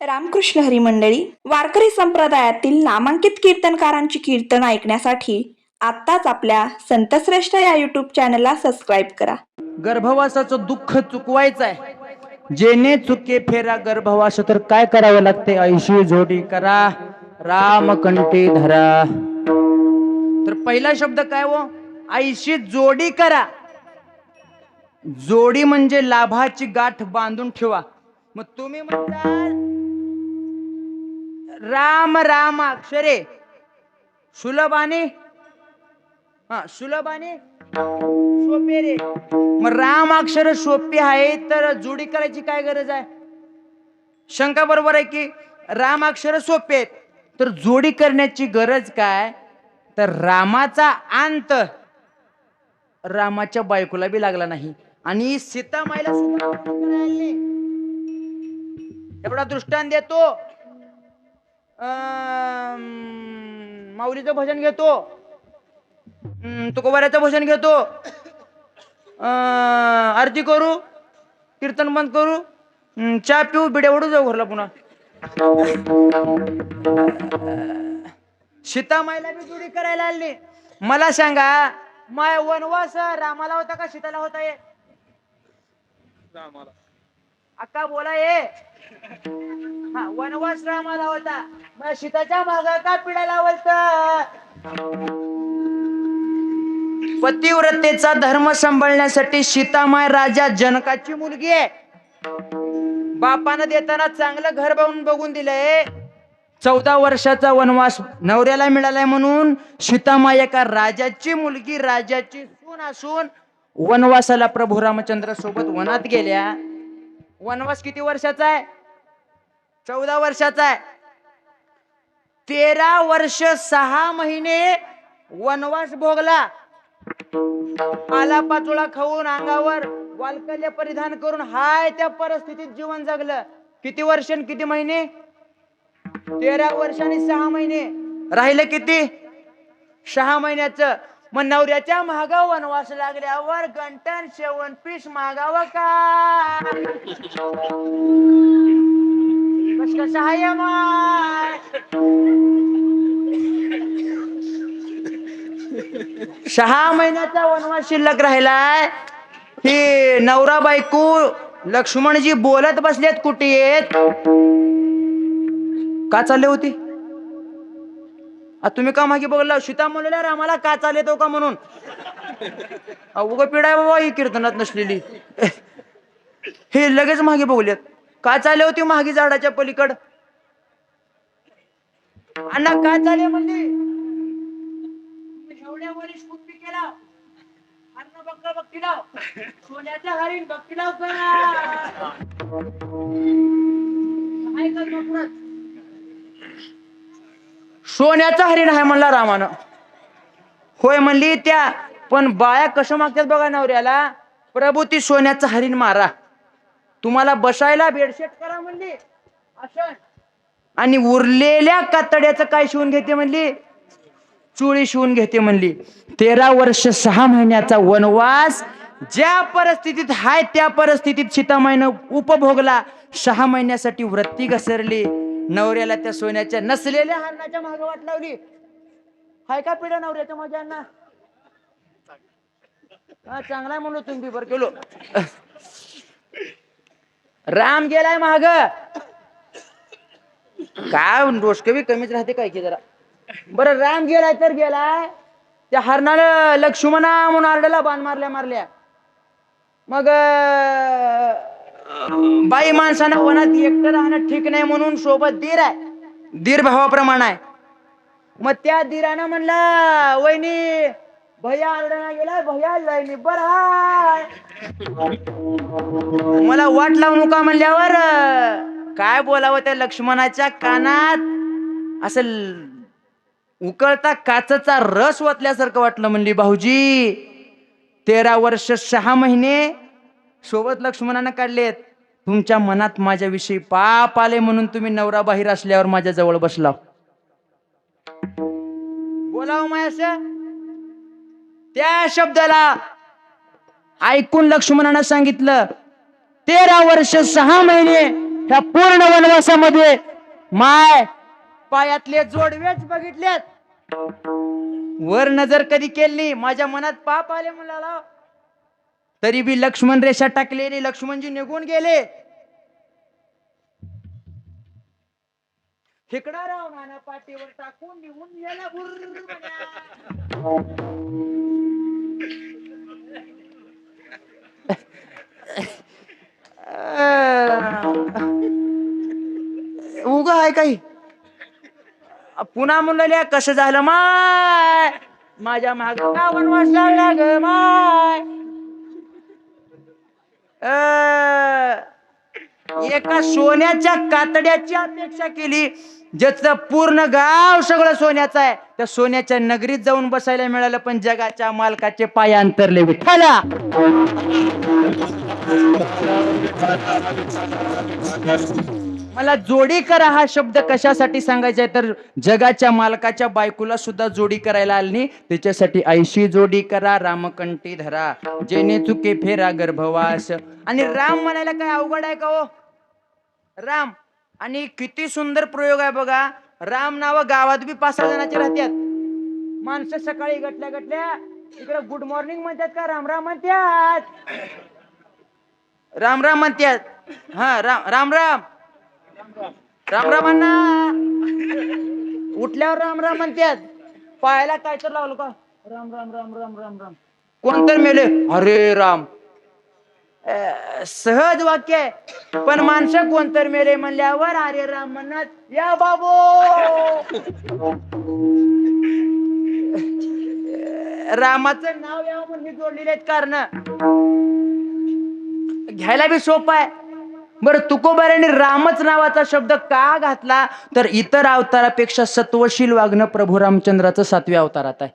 रामकृष्ण हरी मंडळी वारकरी संप्रदायातील नामांकित कीर्तनकारांची कीर्तन ऐकण्यासाठी आत्ताच आपल्या संतश्रेष्ठ या युट्यूब चॅनलला सबस्क्राईब करा. गर्भवासाचं दुःख चुकवायचं आहे जेने चुके फेरा गर्भवास तर काय करावं लागते ऐशी जोडी करा. राम कंटे धरा. तर पहिला शब्द काय हो? ऐशी जोडी करा. जोडी म्हणजे लाभाची गाठ बांधून ठेवा. मग तुम्ही म्हणता राम राम अक्षरे. सुलभाने? हा सुलभाने? सोपे रे. मग राम अक्षर सोपे आहे तर जोडी करायची काय गरज आहे? शंका बरोबर आहे की राम अक्षर सोपे आहेत तर जोडी करण्याची गरज काय? तर रामाचा अंत. रामाच्या बायकोला बी लागला नाही. आणि सीतामाईला सुद्धा नाही. एवढा दृष्टांत देतो. माऊलीचं भजन घेतो. तुकोबाऱ्याचं भजन घेतो. आरती करू कीर्तन बंद करू चहा पिऊ बिड्या ओढू जाऊ घरला पुन्हा. सीतामाईला बी जोडी करायला आली. मला सांगा माय वनवास रामाला होता का सीताला होता ये अक्का बोला ये हा वनवास रामाला होता. मग सीताच्या माग का पिढायला बोलत पतिव्रतेचा धर्म सांभाळण्यासाठी सीतामाय राजा जनकाची मुलगी आहे. बापानं देताना चांगलं घर बघून बघून दिलंय. चौदा वर्षाचा वनवास नवऱ्याला मिळालाय म्हणून सीतामाय एका राजाची मुलगी राजाची सून असून वनवासाला प्रभू रामचंद्र सोबत वनात गेल्या. वनवास किती वर्षाचा आहे? चौदा वर्षाचा आहे. तेरा वर्ष सहा महिने वनवास भोगला. पाला पाचोळा खाऊन अंगावर वालकल्य परिधान करून हाय त्या परिस्थितीत जीवन जगलं. किती वर्ष आणि किती महिने? तेरा वर्ष आणि सहा महिने. राहिले किती? सहा महिन्याचं. मग नवऱ्याच्या महागाव वनवास लागल्यावर गंटन शेवण पीस मागावं का? कस सहा महिन्याचा वनवास शिल्लक राहिलाय. ही नवरा बायको लक्ष्मणजी बोलत बसलेत कुठे येत का चालले होती? आ, तुम्ही का मागे बघला? सीता म्हणलेल्या रामाला का चालले तो का म्हणून? उग पिढा बाबा ही कीर्तनात नसलेली. हे लगेच मागे बघलेत. का चालले होती मागे झाडाच्या पलीकड? अण्णा काय चालले म्हणजे एवढ्या वरीस कुस्ती केला अन्न बक्का बघती सोन्याच्या हरीण बघती करा काय करतो पुढं? सोन्याचा हरिण आहे म्हणला रामानं. होय म्हणली त्या पण बाया कशा मागतात बघा नवऱ्याला? प्रभू ती सोन्याचा हरिण मारा. तुम्हाला बसायला बेडशेट करा म्हणली. असं आणि उरलेल्या कातड्याचं काय शिवून घेते म्हणली? चुळी शिवून घेते म्हणली. तेरा वर्ष सहा महिन्याचा वनवास ज्या परिस्थितीत हाय त्या परिस्थितीत सीतामाईनं उपभोगला सहा महिन्यासाठी वृत्ती घसरली. नवऱ्याला त्या सोन्याच्या नसलेल्या हरणाच्या मागे वाट लावली. हाय का पिढ्या नवऱ्याच्या माझ्यांना हा चांगलाय म्हणलो तुम्ही बर केलो. राम गेलाय माग. काय डोसकं कमीच राहते काय की जरा. बरं राम गेलाय तर गेलाय. त्या हरणाला लक्ष्मणा म्हणून आरड्याला बाण मारल्या मारल्या. मग बाई माणसानं वनात एकटं राहणं ठीक नाही म्हणून सोबत दीर आहे. दीर भावाप्रमाणे आहे. मग त्या दीरानं म्हणला वहिनी भैया आरडाना गेलाय भैया लयनी बर हाय. मला वाट लावू नका म्हणल्यावर काय बोलावं त्या लक्ष्मणाच्या कानात? असं उकळता काचचा रस ओतल्यासारखं वाटलं म्हणली भाऊजी. तेरा वर्ष सहा महिने सोबत लक्ष्मणानं काढलेत. तुमच्या मनात माझ्याविषयी पाप आले म्हणून तुम्ही नवरा बाहेर असल्यावर माझ्या जवळ बसला. बोलाव मायाशा त्या शब्दाला ऐकून लक्ष्मणानं सांगितलं तेरा वर्ष सहा महिने ह्या पूर्ण वनवासामध्ये माय पायातले जोडवेच बघितलेत. वर नजर कधी केली माझ्या मनात पाप आले मुलाला तरी बी लक्ष्मण रेषा टाकलेली लक्ष्मणजी निघून गेले. हिकडा राव नाना पाठीवर टाकून निघून याला बुर्र म्हण्या. उगा आहे काही. पुन्हा म्हणलं कसं झालं माय? माझ्या माग का वनवास लागला ग माय. अं, एका सोन्याच्या कातड्याची अपेक्षा केली ज्याचं पूर्ण गाव सगळं सोन्याचं आहे. त्या सोन्याच्या नगरीत जाऊन बसायला मिळालं पण जगाच्या मालकाचे पाय अंतरले विठ्ठला. मला जोडी करा हा शब्द कशासाठी सांगायचा आहे? तर जगाच्या मालकाच्या बायकोला सुद्धा जोडी करायला आली त्याच्यासाठी ऐशी जोडी करा रामकंठी धरा. जेणे चुके फेरा गर्भवास. आणि राम म्हणायला काय अवघड आहे का हो? राम. आणि किती सुंदर प्रयोग आहे बघा. राम नाव गावात बी पाच सहा जणांचे राहतात. माणसं सकाळी गटल्या गटल्या इकडे गुड मॉर्निंग म्हणतात का? राम राम म्हणतात. राम राम म्हणतात. हा राम राम राम. राम राम अण्णा. उठल्यावर राम राम म्हणतात. पायाला काय तर लावलं का? राम राम राम राम राम राम. कोण तर मेले? अरे राम. सहज वाक्य आहे. पण माणसं कोणतर मेले म्हणल्यावर अरे राम म्हणत या बाबू! रामाचं नाव यावं म्हणून जोडलेले आहेत कारण. घ्यायला बी सोपं आहे. बरं तुकोबाऱ्याने रामच नावाचा शब्द का घातला? तर इतर अवतारापेक्षा सत्वशील वागणं प्रभू रामचंद्राचं सातव्या अवतारात आहे.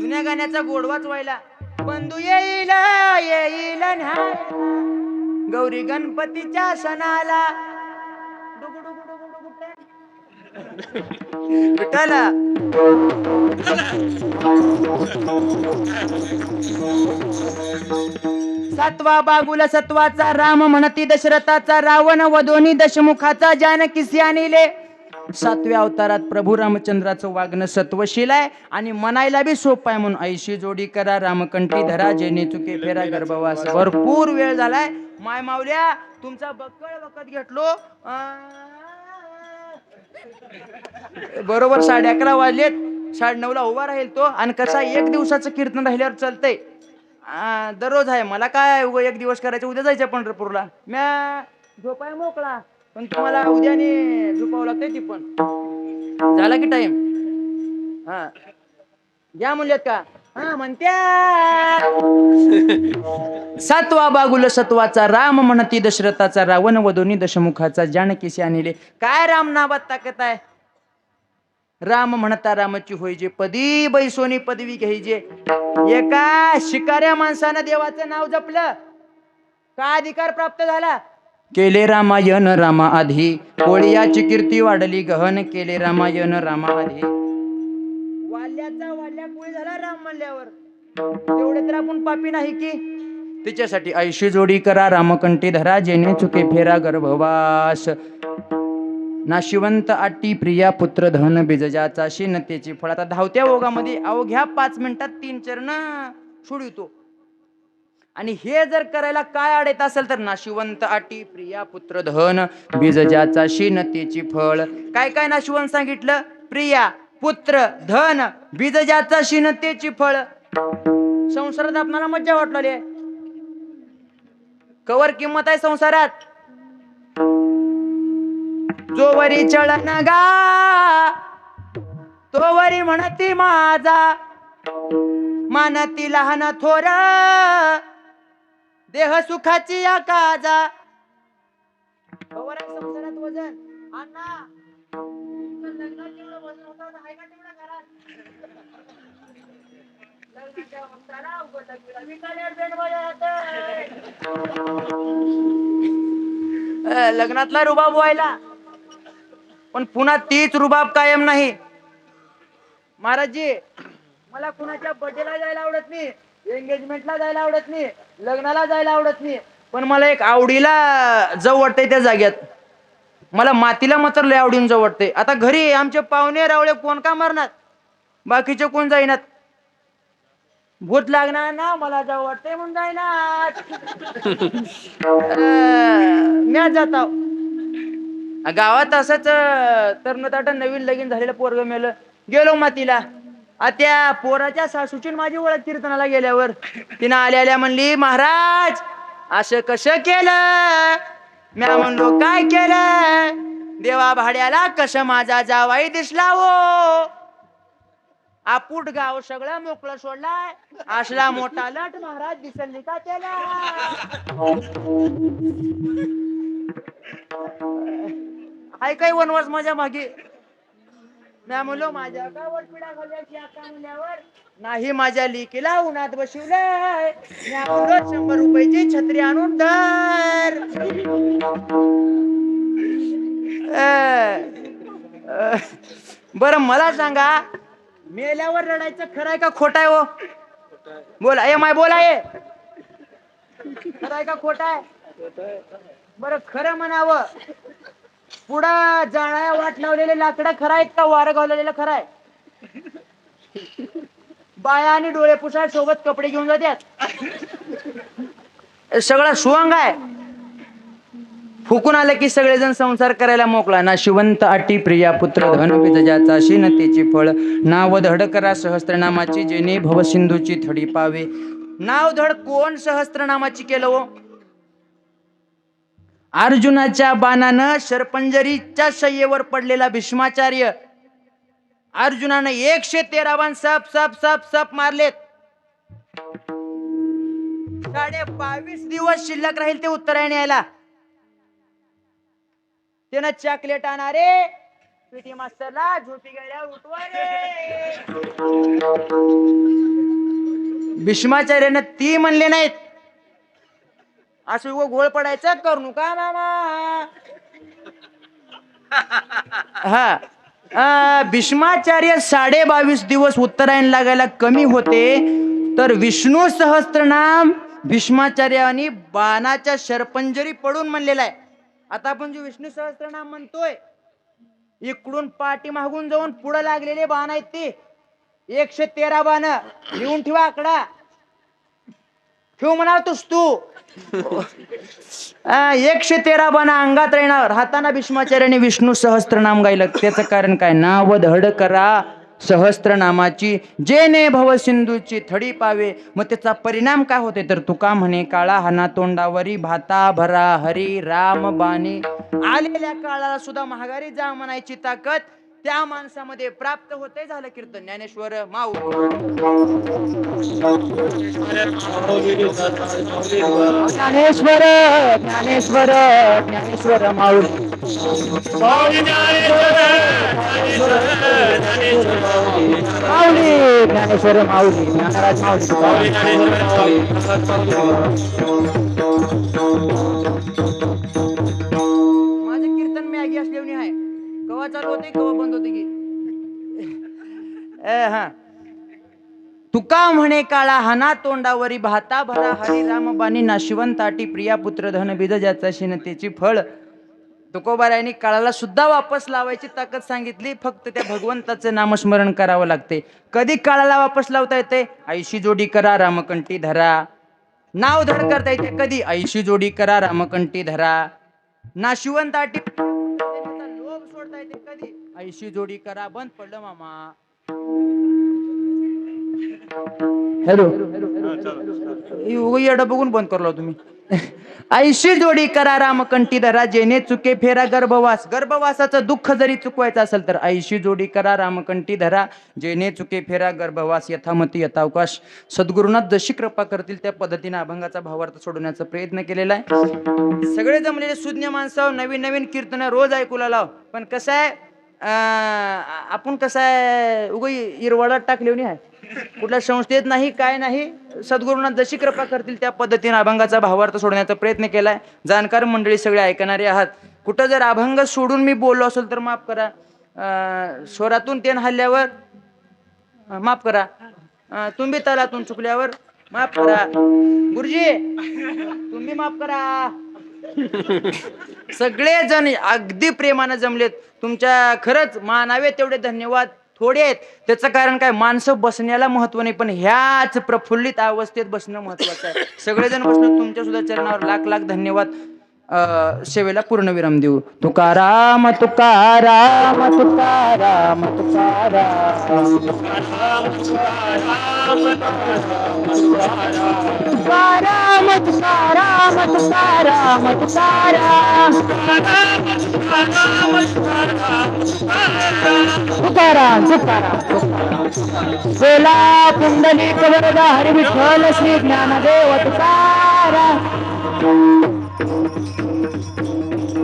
जुन्या गाण्याचा गोडवाच व्हायला. बंधू येईल येईल न्याय गौरी गणपतीच्या सणाला. विठ्ठला. सातवा बागुला सत्वाचा राम म्हणती दशरथाचा रावण व दोन्ही दशमुखाचा जानकिसी आणले सातव्या अवतारात प्रभू रामचंद्राचं वागणं सत्वशील आहे आणि म्हणायला बी सोपं आहे म्हणून ऐशी जोडी करा रामकंठी धरा जेणे चुके फेरा गर्भवास भरपूर वेळ झालाय. माय मावल्या तुमचा बक्कळ बकत घेतलो. बरोबर साडे अकरा वाजलेत. साडे नऊला उभा राहील तो. आणि कसा एक दिवसाचं कीर्तन राहिल्यावर चालतंय. दररोज आहे. मला काय एक दिवस करायचं? उद्या जायचं पंढरपूरला. म्या झोपाय मोकळा. पण तुम्हाला उद्याने झोपावं लागतंय ती पण. झाला की टाइम हा. घ्या म्हणल्यात का? हा म्हणत्या सातवा बागुल सत्वाचा राम म्हणती दशरथाचा रावण वधोनी दशमुखाचा जानकीशी आणले. काय राम नावात ताकत आहे? राम म्हणता रामाची होईजे पदी बैसोनी पदवी घ्यायचे एका शिकाऱ्या माणसानं देवाचं नाव जपलं. का अधिकार प्राप्त झाला? केले रामायण रामा आधी कोळियाची कीर्ती वाढली गहन केले रामायण रामा आधी वाल्याचा वाल्या कोळी झाला राम म्हणल्यावर. तेवढे तर आपण पापी नाही की. तिच्यासाठी ऐशी जोडी करा रामकंठी धरा जेणे चुके फेरा गर्भवास. नाशिवंत आटी प्रिया पुत्र धन बिजजाचा शिनतेची फळ. आता धावत्या ओघामध्ये अवघ्या पाच मिनिटात तीन चरण. सोडवितो आणि हे जर करायला काय अडत असेल तर नाशिवंत आटी प्रिया पुत्र धन बीजजाचा शिनतेची फळ. काय काय नाशिवंत सांगितलं? प्रिया पुत्र धन बीजजाचा शिनतेची फळ. संसारात आपणाला मज्जा वाटलेली आहे. कवर किंमत आहे संसारात. जोवरी चळन गा तोवरी म्हणती माझा. मानती लहान थोर देह सुखाची या काजा. कवर आहे संसारात वजन. अण्णा तुमचं लग्नात जेवढं वजन होतं ना, आहे का तेवढं घरात? लग्नाच्या वक्ताला उभं लग्नाला विकायला बेडवळ येतंय. अ, लग्नातला रुबाब व्हायला. पण पुन्हा तीच रुबाब कायम नाही. महाराजजी मला कुणाच्या बर्थडेला जायला आवडत नाही. एंगेजमेंटला जायला आवडत नाही. लग्नाला जायला आवडत नाही. पण मला एक आवडीला जाऊ वाटतंय त्या जाग्यात मला मातीला मात्र लय आवडीन जाऊ वाटतंय. आता घरी आमचे पाहुणे रावळे कोण का मरणार? बाकीचे कोण जाईनात? भूत लागणार ना मला जाऊ वाटतंय म्हणून जाईनात. मी जात. गावात असंच तर नवीन लगीन झालेलं पोरग मेलं. गेलो मातीला. आ त्या पोराच्या सासूची माझी ओळख कीर्तनाला गेल्यावर तिनं आल्या आल्या म्हणली महाराज असं कसं केलं? म्या म्हणलो काय केलं? देवा भाड्याला कसं माझा जावाई दिसला हो? आपूट गाव सगळं मोकळं सोडलाय. असला मोठा लट महाराज दिसल का त्याला? हाय काय वनवास माझ्या मागे? म्या म्हणलो माझ्या का वटपिडा घालायची आता म्हणल्यावर नाही माझ्या लिकीला उन्हात बसवलंय. म्या म्हणलो शंभर रुपयाची छत्री आणून तर बर मला सांगा मेल्यावर रडायचं खरंय का खोटाय हो? बोला ए माय बोला ये खरंय का खोटाय बरं खरं म्हणावं. पुढं जाळ्या वाट लावलेले लाकडं खरं आहेत का? वारं गावलेलं खरं आहे. बाया आणि डोळे पुसाळ सोबत कपडे घेऊन जात्यात. सगळा सुवंग आहे. फुकून आलं की सगळेजण संसार करायला मोकळा. ना शिवंत अटी प्रिया पुत्र धन विजयाचा शिनतेची फळ. नाव धड करा सहस्त्रनामाची जेणे भवसिंधूची थडी पावे. नाव धड कोण सहस्त्रनामाची केलं हो? अर्जुनाच्या बाणानं शरपंजरीच्या शय्येवर पडलेला भीष्माचार्य. अर्जुनानं एकशे तेरा बाण सप सप सप सप मारलेत. साडे बावीस दिवस शिल्लक राहील ते उत्तरायण यायला. त्यानं चॉकलेट आणणारे पीटी मास्तरला झोपी गेल्या उठवा भीष्माचार्यानं ती म्हणले नाहीत. असं उगं घोळ पडायचा? करू नका मामा? हा. भीष्माचार्य साडे बावीस दिवस उत्तरायण लागायला कमी होते. तर विष्णू सहस्त्रनाम भीष्माचार्याने बाणाच्या शरपंजरी पडून म्हणलेला आहे. आता आपण जे विष्णू सहस्त्रनाम म्हणतोय इकडून पाठी मागून जाऊन पुढे लागलेले बाण आहेत ते. एकशे तेरा बाण. लिहून ठेवा आकडा. ठेव म्हणाल तू. एकशे तेरा बाणा अंगात राहणार. हाताना भीष्माचार्याने विष्णू सहस्त्रनाम गायलं. त्याचं कारण काय? नाव धड करा सहस्त्रनामाची. जेने भव सिंधूची थडी पावे. मग त्याचा परिणाम काय होते तर तुका म्हणे काळा हना तोंडावरी भाता भरा हरी राम बाणी आलेल्या काळाला सुद्धा महागारी जा म्हणायची ताकद. त्या माणसामध्ये प्राप्त होते झालं कीर्तन. ज्ञानेश्वर माऊ. ज्ञानेश्वर ज्ञानेश्वर ज्ञानेश्वर माऊ. माऊली ज्ञानेश्वर माऊली ज्ञानराज माऊली. तुका म्हणे काळा हना तोंडावरी भाता भरा हरी राम नाशिवंताटी प्रिया पुत्र धन ज्याचा शिनतेची फळ. तुकोबारायांनी काळाला सुद्धा वापस लावायची ताकद सांगितली फक्त त्या भगवंताचं नामस्मरण करावं लागते. कधी काळाला वापस लावता येते? ऐशी जोडी करा रामकंठी धरा. नाव धड करता येते कधी? ऐशी जोडी करा रामकंठी धरा. नाशिवंत आटी लोभ सोडता येते कधी? ऐशी जोडी करा बंद पडलं मामा. हॅलो. येडा बघून बंद करलो तुम्ही. आईशी जोडी करा रामकंठी धरा जेने चुके फेरा गर्भवास. गर्भवासाचं दुःख जरी चुकवायचं असेल तर आईशी जोडी करा रामकंठी धरा जेने चुके फेरा गर्भवास यथामती यथावकाश. सद्गुरुनाथ जशी कृपा करतील त्या पद्धतीने अभंगाचा भावार्थ सोडवण्याचा प्रयत्न केलेला आहे. सगळे जमलेले सुज्ञ माणसं नवीन नवीन कीर्तन रोज ऐकूला लाव पण कसं आहे? आपण कसं आहे उग इरवाडात टाकलेली आहे. कुठल्या संस्थेत नाही काय नाही सद्गुरूंना जशी कृपा करतील त्या पद्धतीने अभंगाचा भावार्थ सोडण्याचा प्रयत्न केलाय. जाणकार मंडळी सगळे ऐकणारे आहात. कुठं जर अभंग सोडून मी बोललो असेल तर माफ करा. स्वरातून तेन हल्ल्यावर माफ करा. तुम्ही तलातून चुकल्यावर माफ करा. गुरुजी तुम्ही माफ करा. सगळेजण अगदी प्रेमानं जमलेत. तुमच्या खरंच मानावे तेवढे धन्यवाद. थोडे आहेत. त्याचं कारण काय? माणसं बसण्याला महत्त्व नाही पण ह्याच प्रफुल्लित अवस्थेत बसणं महत्वाचं आहे. सगळेजण बसणं तुमच्या सुद्धा चरणावर लाख लाख धन्यवाद. अं, सेवेला पूर्णविराम देऊ. तुकाराम तुकाराम तुकाराम तुकाराम तुकाराम तुकाराम तुकाराम तुकाराम तुकाराम बोला पुंडलिक वरदा हरी विठ्ठल श्री ज्ञानदेव तुकाराम